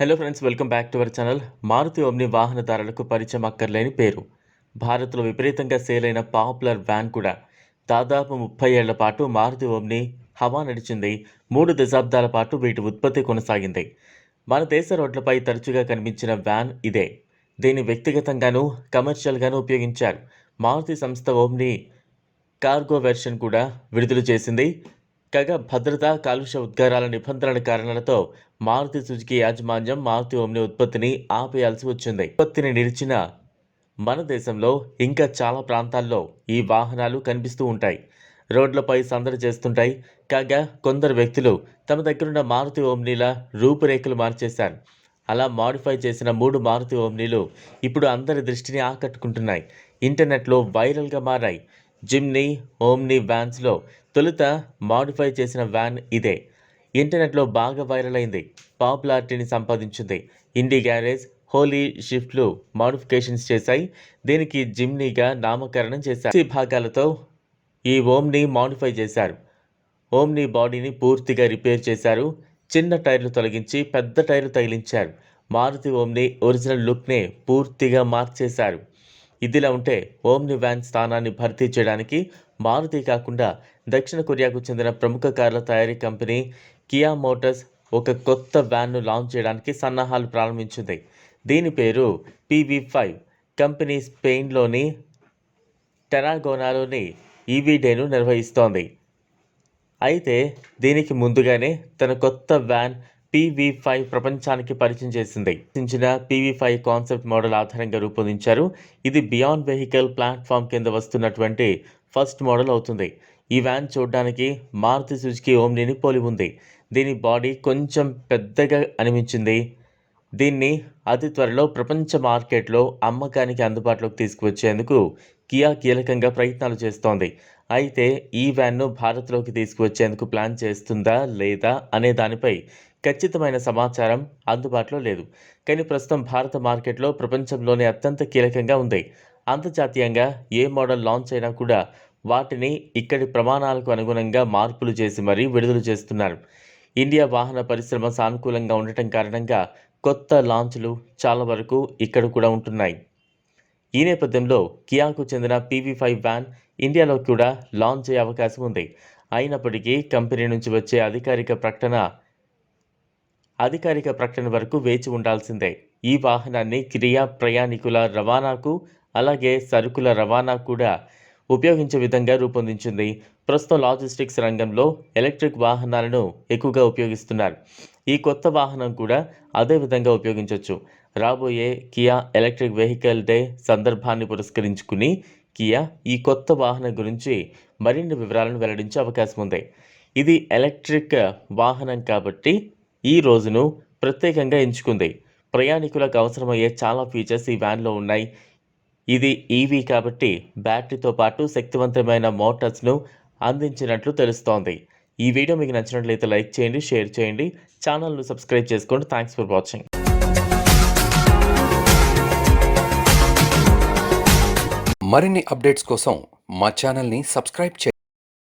Hello friends welcome back to our channel Maruti Omni వాహనదారులకు పరిచయం అక్కర్లేని పేరు. భారత్లో విపరీతంగా సేల్ అయిన పాపులర్ వ్యాన్ కూడా దాదాపు ముప్పై ఏళ్ళ పాటు మారుతి ఓమ్ని హవా నడిచింది. మూడు దశాబ్దాల పాటు వీటి ఉత్పత్తి కొనసాగింది. మన దేశ రోడ్లపై తరచుగా కనిపించిన వ్యాన్ ఇదే. దీన్ని వ్యక్తిగతంగానూ కమర్షియల్గానూ ఉపయోగించారు. మారుతి సంస్థ ఓమ్ని కార్గో వెర్షన్ కూడా విడుదల చేసింది. కాగా భద్రత కాలుష్య ఉద్గారాల నిబంధనల కారణాలతో మారుతి సుజుకి యాజమాన్యం మారుతి ఓమ్ని ఉత్పత్తిని ఆపేయాల్సి వచ్చింది. ఉత్పత్తిని నిలిచిన మన దేశంలో ఇంకా చాలా ప్రాంతాల్లో ఈ వాహనాలు కనిపిస్తూ ఉంటాయి. రోడ్లపై సందడి చేస్తుంటాయి. కాగా కొందరు వ్యక్తులు తమ దగ్గరున్న మారుతి ఓమ్నీల రూపురేఖలు మార్చేశారు. అలా మాడిఫై చేసిన మూడు మారుతి ఓమ్నీలు ఇప్పుడు అందరి దృష్టిని ఆకట్టుకుంటున్నాయి. ఇంటర్నెట్లో వైరల్గా మారాయి. జిమ్నీ ఓమ్నీ వ్యాన్స్లో తొలుత మాడిఫై చేసిన వ్యాన్ ఇదే. ఇంటర్నెట్లో బాగా వైరల్ అయింది. పాపులారిటీని సంపాదించింది. ఇండి గ్యారేజ్ హోలీ షిఫ్ట్లు మాడిఫికేషన్స్ చేశాయి. దీనికి జిమ్నీగా నామకరణం చేశారు. ఈ భాగాలతో ఈ ఓమ్ని మాడిఫై చేశారు. ఓమ్ని బాడీని పూర్తిగా రిపేర్ చేశారు. చిన్న టైర్లు తొలగించి పెద్ద టైర్లు తగిలించారు. మారుతి ఓమ్ని ఒరిజినల్ లుక్నే పూర్తిగా మార్చేశారు ఇదిలా ఉంటే ఓమ్ని వ్యాన్ స్థానాన్ని భర్తీ చేయడానికి మారుతి కాకుండా దక్షిణ కొరియాకు చెందిన ప్రముఖ కార్ల తయారీ కంపెనీ కియా మోటార్స్ ఒక కొత్త వ్యాన్ను లాంచ్ చేయడానికి సన్నాహాలు ప్రారంభించింది. దీని పేరు పీవీ ఫైవ్. కంపెనీ స్పెయిన్లోని టెరాగోనాలోని ఈవీ డేను నిర్వహిస్తోంది. అయితే దీనికి ముందుగానే తన కొత్త వ్యాన్ పీవీ ఫైవ్ ప్రపంచానికి పరిచయం చేసింది. రచించిన పీవీ ఫైవ్ కాన్సెప్ట్ మోడల్ ఆధారంగా రూపొందించారు. ఇది బియాండ్ వెహికల్ ప్లాట్ఫామ్ కింద వస్తున్నటువంటి ఫస్ట్ మోడల్ అవుతుంది. ఈ వ్యాన్ చూడడానికి మారుతి సుజుకి ఓమ్నీని పోలి ఉంది. దీని బాడీ కొంచెం పెద్దగా అనిపించింది. దీన్ని అతి త్వరలో ప్రపంచ మార్కెట్లో అమ్మకానికి అందుబాటులోకి తీసుకువచ్చేందుకు కియా కీలకంగా ప్రయత్నాలు చేస్తోంది. అయితే ఈ వ్యాన్ను భారత్లోకి తీసుకువచ్చేందుకు ప్లాన్ చేస్తుందా లేదా అనే దానిపై ఖచ్చితమైన సమాచారం అందుబాటులో లేదు. కానీ ప్రస్తుతం భారత మార్కెట్లో ప్రపంచంలోనే అత్యంత కీలకంగా ఉంది. అంతర్జాతీయంగా ఏ మోడల్ లాంచ్ అయినా కూడా వాటిని ఇక్కడి ప్రమాణాలకు అనుగుణంగా మార్పులు చేసి మరీ విడుదల చేస్తున్నారు. ఇండియా వాహన పరిశ్రమ సానుకూలంగా ఉండటం కారణంగా కొత్త లాంచ్లు చాలా వరకు ఇక్కడ కూడా ఉంటున్నాయి. ఈ నేపథ్యంలో కియాకు చెందిన పీవీ ఫైవ్ వ్యాన్ ఇండియాలో కూడా లాంచ్ అయ్యే అవకాశం ఉంది. అయినప్పటికీ కంపెనీ నుంచి వచ్చే అధికారిక ప్రకటన అధికారిక ప్రకటన వరకు వేచి ఉండాల్సిందే. ఈ వాహనాన్ని క్రియా ప్రయాణికుల రవాణాకు అలాగే సరుకుల రవాణా కూడా ఉపయోగించే విధంగా రూపొందించింది. ప్రస్తుతం లాజిస్టిక్స్ రంగంలో ఎలక్ట్రిక్ వాహనాలను ఎక్కువగా ఉపయోగిస్తున్నారు. ఈ కొత్త వాహనం కూడా అదే విధంగా ఉపయోగించవచ్చు రాబోయే కియా ఎలక్ట్రిక్ వెహికల్ డే సందర్భాన్ని పురస్కరించుకుని కియా ఈ కొత్త వాహనం గురించి మరిన్ని వివరాలను వెల్లడించే అవకాశం ఉంది. ఇది ఎలక్ట్రిక్ వాహనం కాబట్టి ఈ రోజును ప్రత్యేకంగా ఎంచుకుంది. ప్రయాణికులకు అవసరమయ్యే చాలా ఫీచర్స్ ఈ వ్యాన్లో ఉన్నాయి. ఇది ఈవీ కాబట్టి బ్యాటరీతో పాటు శక్తివంతమైన మోటార్స్ను అందించినట్లు తెలుస్తోంది. ఈ వీడియో మీకు నచ్చినట్లయితే లైక్ చేయండి షేర్ చేయండి. ఛానల్ను సబ్స్క్రైబ్ చేసుకోండి. థ్యాంక్స్ ఫర్ వాచింగ్ మరిన్ని అప్డేట్స్ కోసం మా ఛానల్ని సబ్స్క్రైబ్ చేయండి.